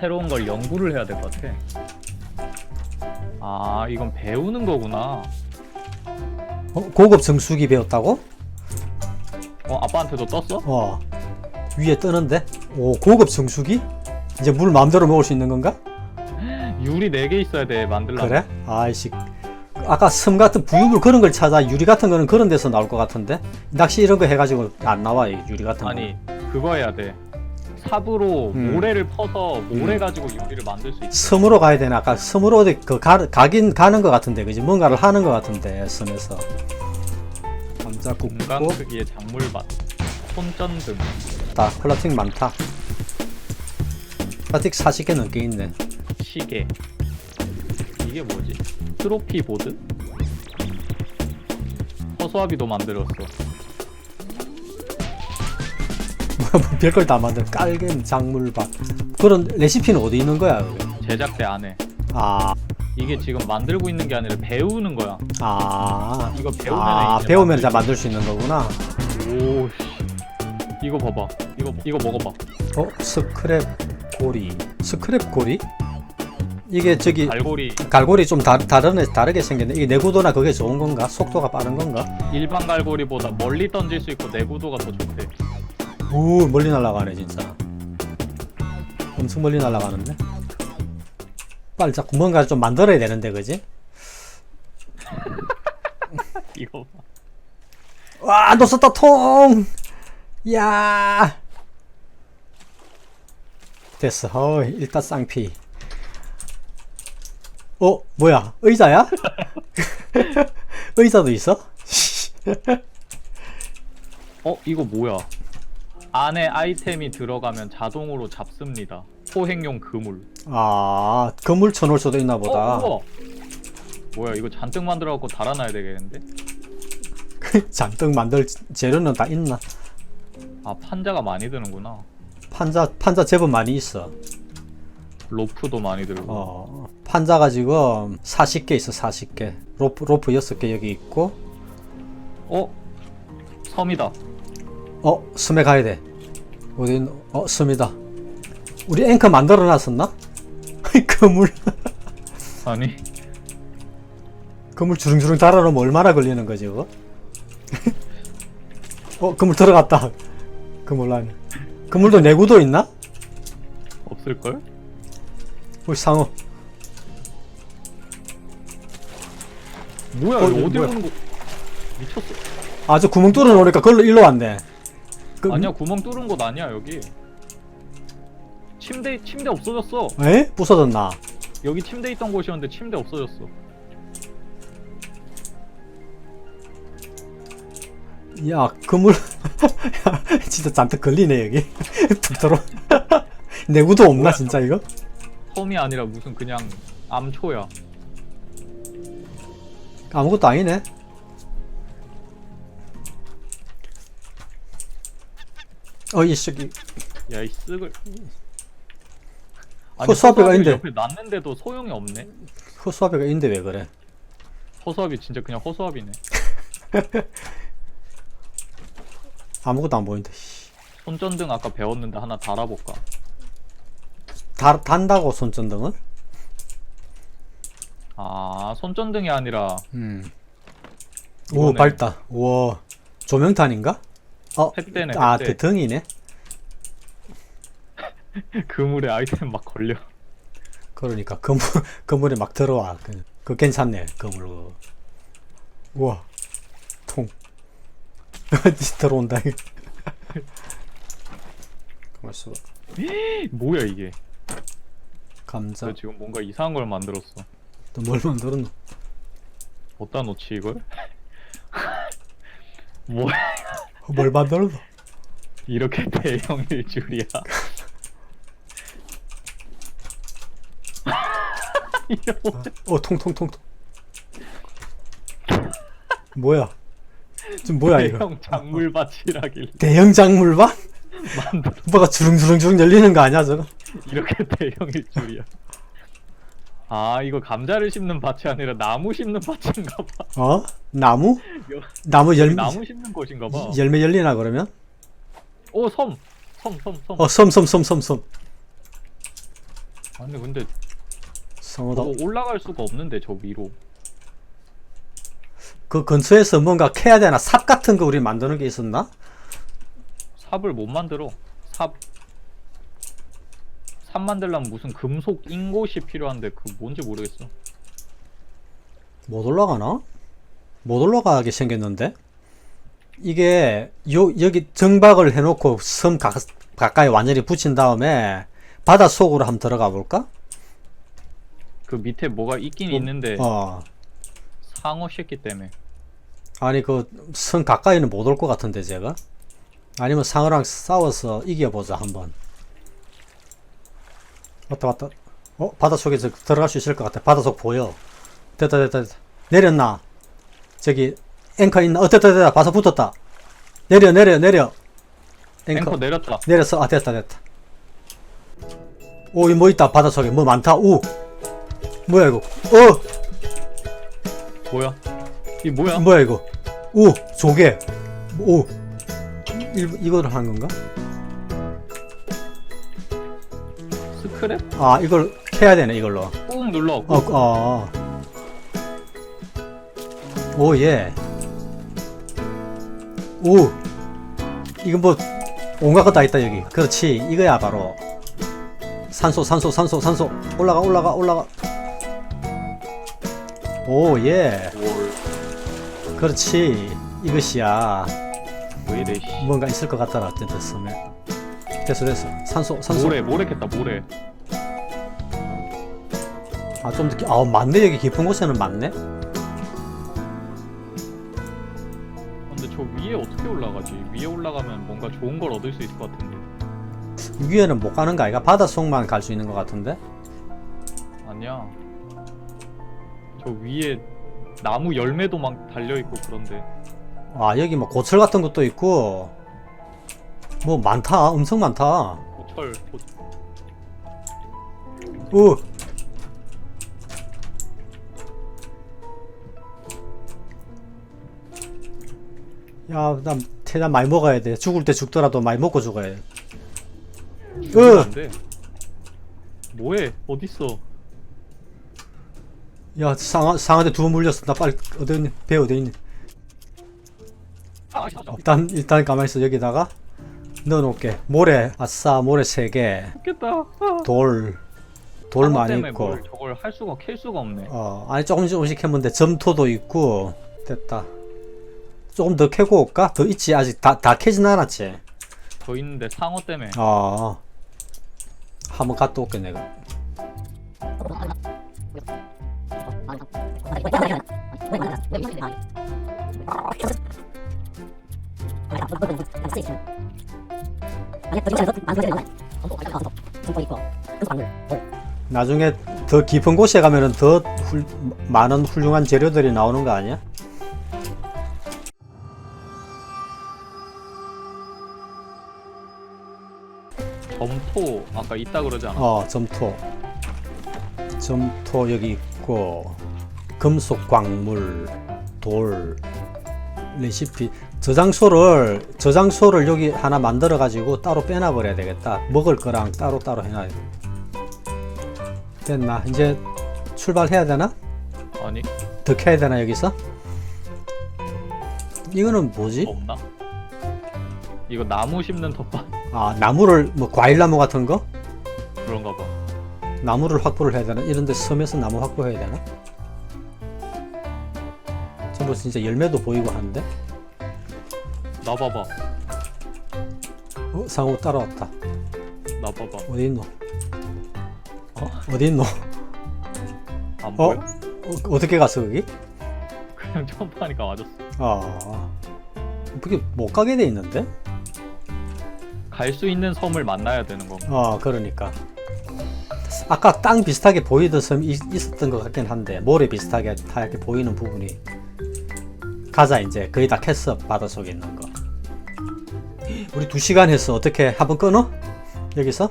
새로운 걸 연구를 해야 될 것 같아. 아, 이건 배우는 거구나. 어, 고급 정수기 배웠다고? 어, 아빠한테도 떴어? 어 위에 뜨는데 오 고급 정수기? 이제 물 마음대로 먹을 수 있는 건가? 유리 4개 있어야 돼, 만들려면. 그래? 아이씨 아까 섬 같은 부유물 그런 걸 찾아 유리 같은 거는 그런 데서 나올 것 같은데 낚시 이런 거 해가지고 안 나와 이 유리 같은 거 아니, 그거 해야 돼. 삽으로 음. 모래를 퍼서 모래 가지고 유리를 만들 수 있어. 섬으로 가야 되나 아까 섬으로 어디 그 가, 가긴 가는 것 같은데 그지 뭔가를 하는 것 같은데 섬에서 감자 공간 굽고 크기의 작물밭. 손전등. 다 플라스틱 많다 플라스틱 40개 넘게 있네 시계. 이게 뭐지? 트로피 보드? 허수아비도 만들었어. 뭐 별걸 다 만들 깔갱 작물밭 그런 레시피는 어디 있는 거야? 제작대 안에. 아, 이게 지금 만들고 있는 게 아니라 배우는 거야. 아, 이거 배우면 아 이제 배우면 다 만들 수 있는 거구나 오, 씨. 이거 봐봐. 이거 이거 먹어봐. 어 스크랩 고리 스크랩 고리 이게 저기 갈고리 갈고리 좀 다, 다르네 다르게 생겼네 이게 내구도나 그게 좋은 건가 속도가 빠른 건가 일반 갈고리보다 멀리 던질 수 있고 내구도가 더 좋대. 오 멀리 날아가네 진짜 엄청 멀리 날아가는데 빨리 자꾸 뭔가 좀 만들어야 되는데 그지 이거 봐. 와 놓쳤다 통 야. 됐어. 어, 일단 쌍피. 어, 뭐야? 의자야? 의자도 있어? 어 이거 뭐야? 안에 아이템이 들어가면 자동으로 잡습니다. 포행용 그물. 아, 건물 쳐놓을 수도 있나 보다. 어. 뭐야 이거 잔뜩 만들어갖고 달아놔야 되겠는데? 잔뜩 만들 재료는 다 있나? 아 판자가 많이 드는구나. 판자, 판자 제법 많이 있어. 로프도 많이 들고. 어, 판자가 지금 40개 있어, 40개. 로프, 로프 6개 여기 있고, 어? 섬이다. 어, 섬에 가야 돼. 어디, 어, 섬이다. 우리 앵커 만들어 놨었나? 그물, 아니 그물 주렁주렁 달아놓으면 얼마나 걸리는 거지, 그거? 어, 그물 들어갔다. 그물 안에. 그물도 내구도 있나? 없을걸? 우리 상어. 뭐야 어, 이거 어디 뭐야? 오는 거? 미쳤어. 아주 구멍 뚫어 놓으니까 그걸로 일로 왔네. 그, 아니야 구멍 뚫은 곳 아니야 여기. 침대 침대 없어졌어. 에? 부서졌나? 여기 침대 있던 곳이었는데 침대 없어졌어. 야, 그물. 야, 진짜 잔뜩 걸리네, 여기. 툭 들어. 내구도 없나, 뭐야, 진짜 이거? 섬이 아니라 무슨 그냥 암초야. 아무것도 아니네. 어, 이 새끼. 야 이 쓱을. 허수아비가 허수아비를 있는데. 옆에 놨는데도 소용이 없네. 허수아비가 있는데 왜 그래? 허수아비 진짜 그냥 허수아비네. 아무것도 안 보인다. 씨. 손전등 아까 배웠는데 하나 달아볼까? 다, 단다고, 손전등은? 아 손전등이 아니라 음. 오, 이거네. 밝다. 우와. 조명탄인가? 어, 햇대네. 아, 햇대. 그 등이네. 그물에 아이템 막 걸려. 그러니까, 그물, 그물에 막 들어와. 그, 그 괜찮네, 그물. 우와. 통. 들어온다, 이거. 가만 있어 봐. 뭐야 이게? 감자. 저 지금 뭔가 이상한 걸 만들었어. 또 뭘 만들었노? 어디다 놓지 이걸? 뭐야 뭘 만들었노? 이렇게 대형일 줄이야. 어, 통통통통. 뭐야? 지금 뭐야, 이거? 대형 작물밭이라길 대형 작물밭? 만들어 뭐가 주릉주릉주릉 열리는 거 아니야, 저거? 이렇게 대형일 줄이야. 아 이거 감자를 심는 밭이 아니라 나무 심는 밭인가 봐. 어? 나무? 여- 나무 열, 나무 심는 곳인가 봐. 열매 열리나, 그러면? 오 섬, 섬, 섬, 섬. 어, 섬, 섬, 섬, 섬, 섬. 아니 근데 저거 올라갈 수가 없는데 저 위로. 그 근처에서 뭔가 캐야 되나 삽 같은 거 우리 만드는 게 있었나? 삽을 못 만들어. 삽. 삽 만들려면 무슨 금속 인곳이 필요한데 그 뭔지 모르겠어. 못 올라가나? 못 올라가게 생겼는데? 이게 요 여기 정박을 해놓고 섬 가, 가까이 완전히 붙인 다음에 바다 속으로 한번 들어가 볼까? 그 밑에 뭐가 있긴 뭐, 있는데 어 상어 새끼 때문에. 아니 그 섬 가까이는 못 올 것 같은데 제가 아니면 상어랑 싸워서 이겨보자 한번 왔다 왔다. 어? 바닷속에서 들어갈 수 있을 것 같아. 바닷속 보여. 됐다 됐다 됐다. 내렸나? 저기 앵커 있나? 어 됐다 됐다. 봐서 붙었다. 내려 내려 내려. 앵커. 내렸다. 내렸어 아 됐다 됐다. 오이 뭐 있다? 바닷속에. 뭐 많다? 우 뭐야 이거? 어! 뭐야? 이 뭐야? 뭐야 이거? 오 조개. 오. 이, 이거를 한 건가? 스크랩? 아 이걸 캐야 되네 이걸로. 꾹 눌러. 어 어. 오 예. 오 이건 뭐 온갖 것 다 있다 여기. 그렇지 이거야 바로. 산소 산소 산소 산소 올라가 올라가 올라가. 오 예. 뭘? 그렇지 이것이야. 왜 이래? 씨. 뭔가 있을 것 같더라 어쨌든 섬에 됐어 됐어 산소 산소 모래 모래 겠다 모래. 아 좀 늦게 아 맞네 여기 깊은 곳에는 맞네 근데 저 위에 어떻게 올라가지? 위에 올라가면 뭔가 좋은 걸 얻을 수 있을 것 같은데. 위에는 못 가는 거 아이가 바닷속만 갈 수 있는 것 같은데 아니야. 저 위에 나무 열매도 막 달려 있고 그런데. 아 여기 뭐 고철 같은 것도 있고 뭐 많다 엄청 많다 고철. 고... 오 야, 나 태단 많이 먹어야 돼. 죽을 때 죽더라도 많이 먹고 죽어야 돼. 으! 뭐해? 어딨어? 야, 상하, 상한테 두 번 물렸어. 나 빨리, 어디 있니? 배 어디 있니? 아, 진짜. 일단 일단 가만히 있어 여기다가 넣어놓을게 모래 아싸 모래 세개돌 죽겠다. 아. 돌 많이 때문에 있고 뭘 저걸 할 수가 캘 수가 없네. 어 아니 조금씩 조금씩 했는데 점토도 있고 됐다 조금 더 캐고 올까? 더 있지. 아직 다 다 캐진 않았지. 더 있는데 상어 때문에. 어. 한번 갔다 올게 내가. 나중에 더 깊은 곳에 가면은 더 훌, 많은 훌륭한 재료들이 나오는 거 아니야? 점토 아까 있다 그러지 않아? 어, 점토. 점토 여기 있고, 금속 광물, 돌, 레시피. 저장소를, 저장소를 여기 하나 만들어 가지고 따로 빼놔 버려야 되겠다. 먹을 거랑 따로 따로 해놔야 돼. 됐나? 이제 출발해야 되나? 아니 더 캐야 되나, 여기서? 이거는 뭐지? 없나? 이거 나무 심는 텃밭 아, 나무를, 뭐, 과일나무 같은 거? 그런가 봐. 나무를 확보를 해야 되나? 이런데 섬에서 나무 확보해야 되나? 전부 진짜 열매도 보이고 하는데? 나 봐봐. 어? 상호 따라왔다. 나 봐봐. 어디 있노? 어? 어디 있노? 안 어? 보여? 어? 어떻게 갔어, 거기? 그냥 점프하니까 맞았어. 아. 그게 못 가게 돼 있는데? 갈 수 있는 섬을 만나야 되는 건가? 어, 그러니까. 아까 땅 비슷하게 보이던 섬이 있- 있었던 것 같긴 한데, 모래 비슷하게 다 이렇게 보이는 부분이. 가자, 이제. 거의 다 캤어, 바닷속에 있는 거. 우리 두 시간 했어. 어떻게, 한번 끊어? 여기서?